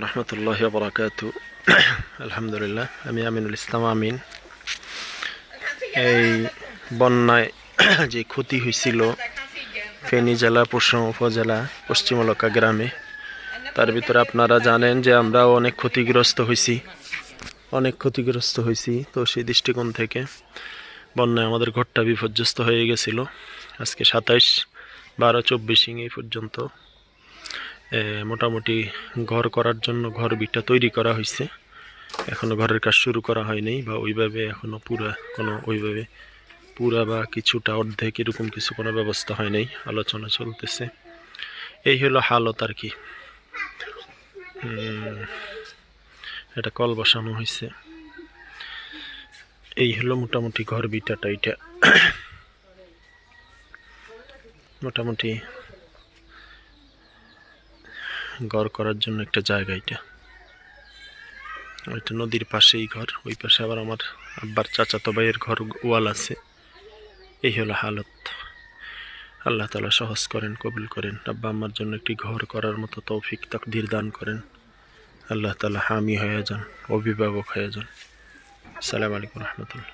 রহমতুল্লাহ বরাকাত আলহামদুলিল্লাহ, আমি আমিনুল ইসলাম আমিন। এই বন্যায় যে ক্ষতি হয়েছিল ফেনী জেলা, পশ্চিম উপজেলা পশ্চিমলকা গ্রামে, তার ভিতরে আপনারা জানেন যে আমরাও অনেক ক্ষতিগ্রস্ত হয়েছি। অনেক ক্ষতিগ্রস্ত হয়েছি তো সেই দৃষ্টিকোণ থেকে বন্যায় আমাদের ঘরটা বিপর্যস্ত হয়ে গেছিল। আজকে সাতাইশ বারো চব্বিশ এই পর্যন্ত মোটামুটি ঘর করার জন্য ঘর বিটা তৈরি করা হয়েছে এখনও ঘরের কাজ শুরু করা হয়নি বা ওইভাবে এখনও পুরা কোনো ওইভাবে পুরা বা কিছুটা অর্ধেক এরকম কিছু কোনো ব্যবস্থা হয় নাই, আলোচনা চলতেছে। এই হলো হালত আর কি। এটা কল বসানো হয়েছে এই হলো মোটামুটি ঘর বিটাটা, এটা মোটামুটি ঘর করার জন্য একটা জায়গা এটা। ওইটা নদীর পাশেই ঘর, ওই পাশে আবার আমার আব্বার চাচাতো ভাইয়ের ঘর ওয়াল আছে। এই হলো হালত। আল্লাহ তালা সহজ করেন, কবুল করেন। আব্বা আমার জন্য একটি ঘর করার মতো তৌফিক, তাকদির দান করেন। আল্লাহ তালা হামি হয়ে যান, অভিভাবক হয়ে যান। সালাম আলাইকুম রহমতুল্লাহ।